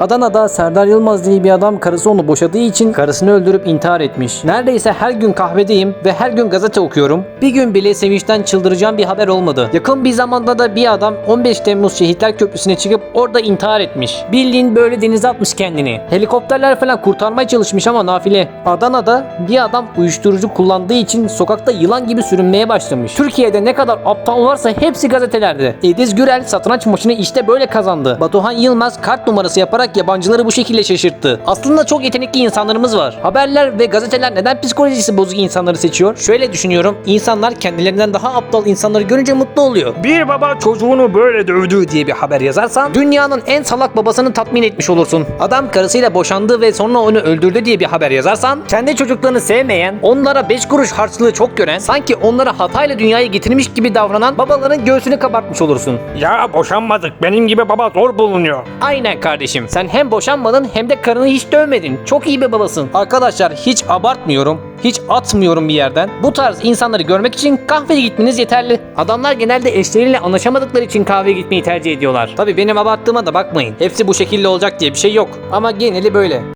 Adana'da Serdar Yılmaz diye bir adam karısı onu boşadığı için karısını öldürüp intihar etmiş. Neredeyse her gün kahvedeyim ve her gün gazete okuyorum. Bir gün bile sevinçten çıldıracağım bir haber olmadı. Yakın bir zamanda da bir adam 15 Temmuz Şehitler Köprüsü'ne çıkıp orada intihar etmiş. Bildiğin böyle denize atmış kendini. Helikopterler falan kurtarmaya çalışmış ama nafile. Adana'da bir adam uyuşturucu kullandığı için sokakta yılan gibi sürünmeye başlamış. Türkiye'de ne kadar aptal varsa hepsi gazetelerde. Ediz Gürel satranç maçını işte böyle kazandı. Batuhan Yılmaz kart numarası yaparak yabancıları bu şekilde şaşırttı. Aslında çok yetenekli insanlarımız var. Haberler ve gazeteler neden psikolojisi bozuk insanları seçiyor? Şöyle düşünüyorum. İnsanlar kendilerinden daha aptal insanları görünce mutlu oluyor. Bir baba çocuğunu böyle dövdü diye bir haber yazarsan dünyanın en salak babasını tatmin etmiş olursun. Adam karısıyla boşandı ve sonra onu öldürdü diye bir haber yazarsan kendi çocuklarını sevmeyen, onlara 5 kuruş harçlığı çok gören, sanki onlara hatayla dünyaya getirmiş gibi davranan babaların göğsünü kabartmış olursun. Ya boşanmadık. Benim gibi baba zor bulunuyor. Aynen kardeşim. Sen hem boşanmadın hem de karını hiç dövmedin. Çok iyi bir babasın. Arkadaşlar hiç abartmıyorum. Hiç atmıyorum bir yerden. Bu tarz insanları görmek için kahveye gitmeniz yeterli. Adamlar genelde eşleriyle anlaşamadıkları için kahveye gitmeyi tercih ediyorlar. Tabii benim abarttığıma da bakmayın. Hepsi bu şekilde olacak diye bir şey yok. Ama geneli böyle.